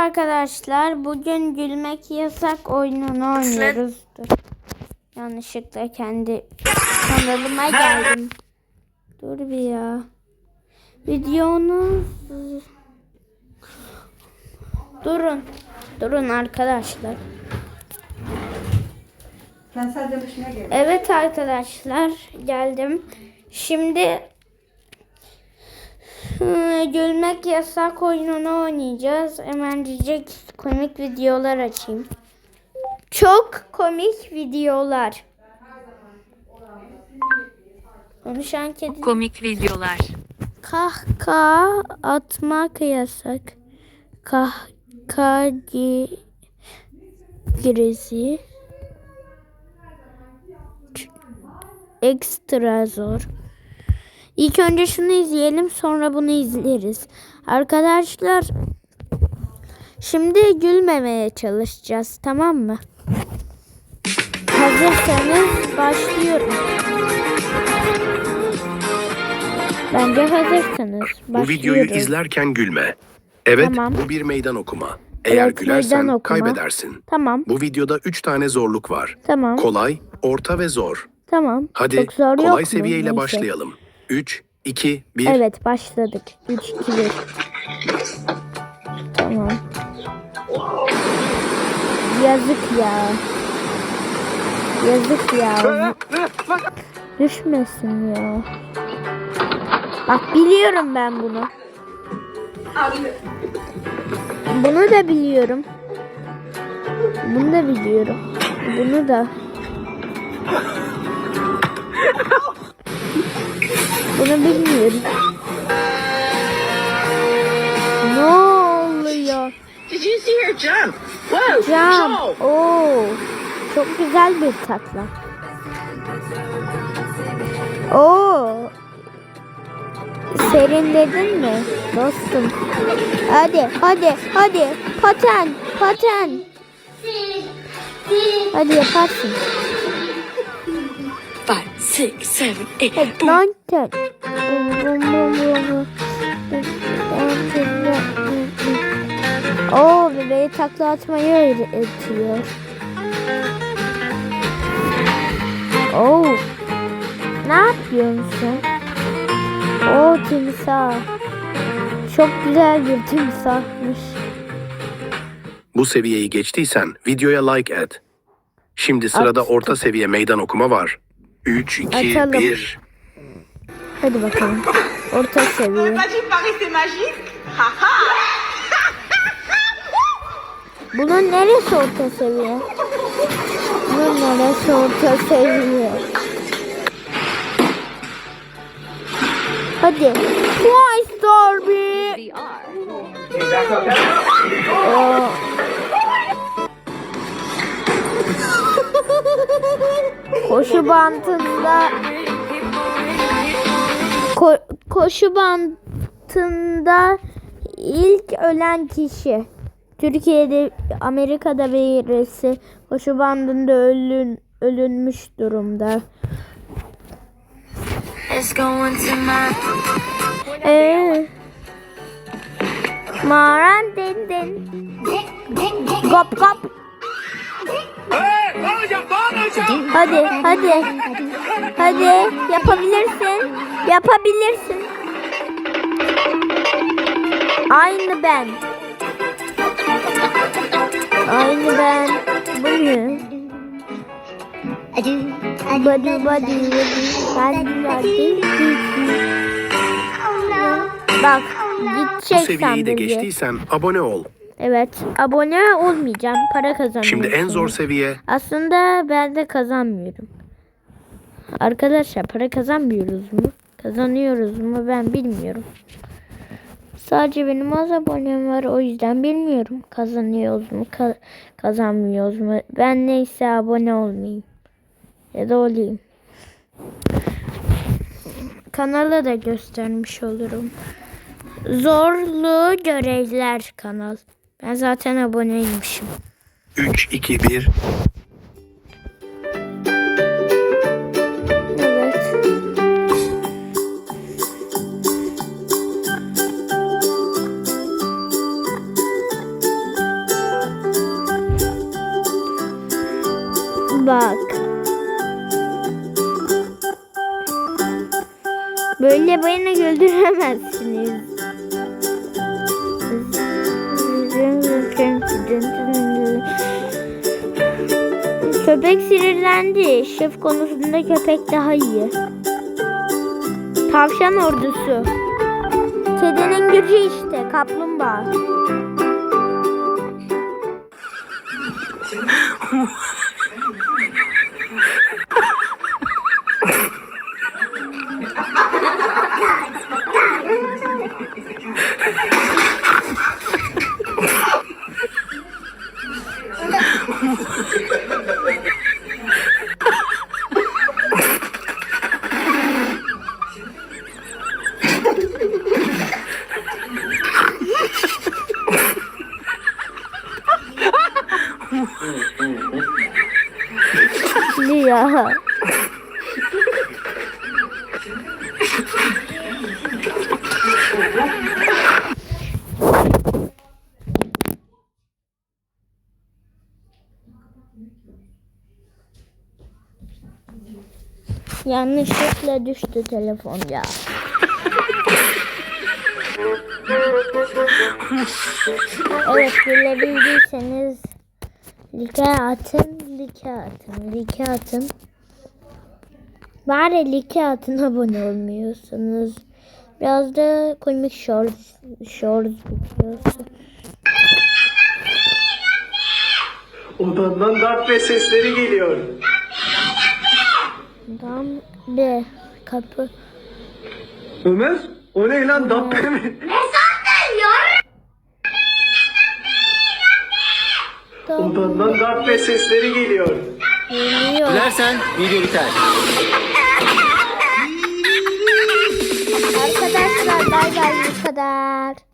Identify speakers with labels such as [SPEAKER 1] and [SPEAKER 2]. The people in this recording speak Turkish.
[SPEAKER 1] arkadaşlar. Bugün gülmek yasak oyununu oynuyoruz. Dur. Yanlışlıkla kendi kanalıma geldim. Dur bir ya. Videonuz... Durun. Durun arkadaşlar. Evet arkadaşlar geldim. Şimdi gülmek yasak oyununu oynayacağız. Hemen diyecek komik videolar açayım. Çok komik videolar. Konuşan kedi.
[SPEAKER 2] Komik videolar.
[SPEAKER 1] Kahkaha atmak yasak. Kahkaha gi- girezi. Ekstra zor. İlk önce şunu izleyelim sonra bunu izleriz. Arkadaşlar şimdi gülmemeye çalışacağız tamam mı? Hazırsanız başlıyorum. Bence hazırsınız.
[SPEAKER 3] Bu videoyu izlerken gülme. Evet,
[SPEAKER 1] Tamam.
[SPEAKER 3] bu bir meydan okuma. Eğer
[SPEAKER 1] Evet,
[SPEAKER 3] gülersen
[SPEAKER 1] meydan okuma.
[SPEAKER 3] kaybedersin.
[SPEAKER 1] Tamam.
[SPEAKER 3] Bu videoda 3 tane zorluk var.
[SPEAKER 1] Tamam.
[SPEAKER 3] Kolay, orta ve zor.
[SPEAKER 1] Tamam.
[SPEAKER 3] Hadi
[SPEAKER 1] Çok zor yok
[SPEAKER 3] kolay
[SPEAKER 1] mu?
[SPEAKER 3] seviyeyle
[SPEAKER 1] Neyse.
[SPEAKER 3] başlayalım. 3, 2, 1.
[SPEAKER 1] Evet başladık. 3 2 1. Tamam. Yazık ya. Yazık ya. Düşmesin ya. Bak biliyorum ben bunu. Bunu da biliyorum. Bunu da biliyorum. Bunu da. Bunu bilmiyorum. Ne oluyor?
[SPEAKER 4] Did you see her jump? Whoa! Joel!
[SPEAKER 1] Oo. Çok güzel bir takla. Oo. Serinledin mi dostum? Hadi, hadi, hadi. Paten, paten. Hadi yaparsın.
[SPEAKER 4] Six, seven, eight.
[SPEAKER 1] Hadi lan ten. Oo bebeği takla atmayı öğretiyor. Oo. Ne yapıyorsun? Oo timsah. Çok güzel bir timsahmış.
[SPEAKER 3] Bu seviyeyi geçtiysen videoya like et. Şimdi sırada
[SPEAKER 1] Attım.
[SPEAKER 3] orta seviye meydan okuma var. 3, 2,
[SPEAKER 1] Açalım.
[SPEAKER 3] 1.
[SPEAKER 1] Hadi bakalım. Orta seviye. Bunun neresi orta seviye? Bunun neresi orta seviye? Hadi. Twice Derby. Oo. Koşu bantında Ko- koşu bantında ilk ölen kişi. Türkiye'de Amerika'da birisi koşu bandında ölün, ölünmüş durumda. Ee, Maran din din. Gop gop. Hadi hadi. Hadi yapabilirsin. Yapabilirsin. Aynı ben. Aynı ben. Bu ne? Body body body body. Bak
[SPEAKER 3] Bu
[SPEAKER 1] gidecek
[SPEAKER 3] seviyeyi de geçtiysen abone ol.
[SPEAKER 1] Evet abone olmayacağım para kazanıyorum.
[SPEAKER 3] Şimdi en zor seviye
[SPEAKER 1] Aslında ben de kazanmıyorum. Arkadaşlar para kazanmıyoruz mu? Kazanıyoruz mu ben bilmiyorum. Sadece benim az abonem var o yüzden bilmiyorum. Kazanıyoruz mu ka- kazanmıyoruz mu? Ben neyse abone olmayayım. Ya da olayım. Kanalı da göstermiş olurum. Zorlu görevler kanal. Ben zaten aboneymişim.
[SPEAKER 3] 3, 2, 1.
[SPEAKER 1] bak. Böyle beni güldüremezsiniz. Köpek sinirlendi. Şef konusunda köpek daha iyi. Tavşan ordusu. Kedinin gücü işte kaplumbağa. ya. Yanlışlıkla düştü telefon ya. Evet bilebildiyseniz like atın, like atın, like atın. Bari like atın abone olmuyorsunuz. Biraz da komik shorts, shorts videosu.
[SPEAKER 2] Odandan darp ve sesleri geliyor.
[SPEAKER 1] Tam bir kapı.
[SPEAKER 2] Ömer, o ne lan dabbe mi? Odandan darp ve sesleri geliyor.
[SPEAKER 1] Geliyor.
[SPEAKER 5] Gülersen video biter.
[SPEAKER 1] Arkadaşlar bay bay bu kadar.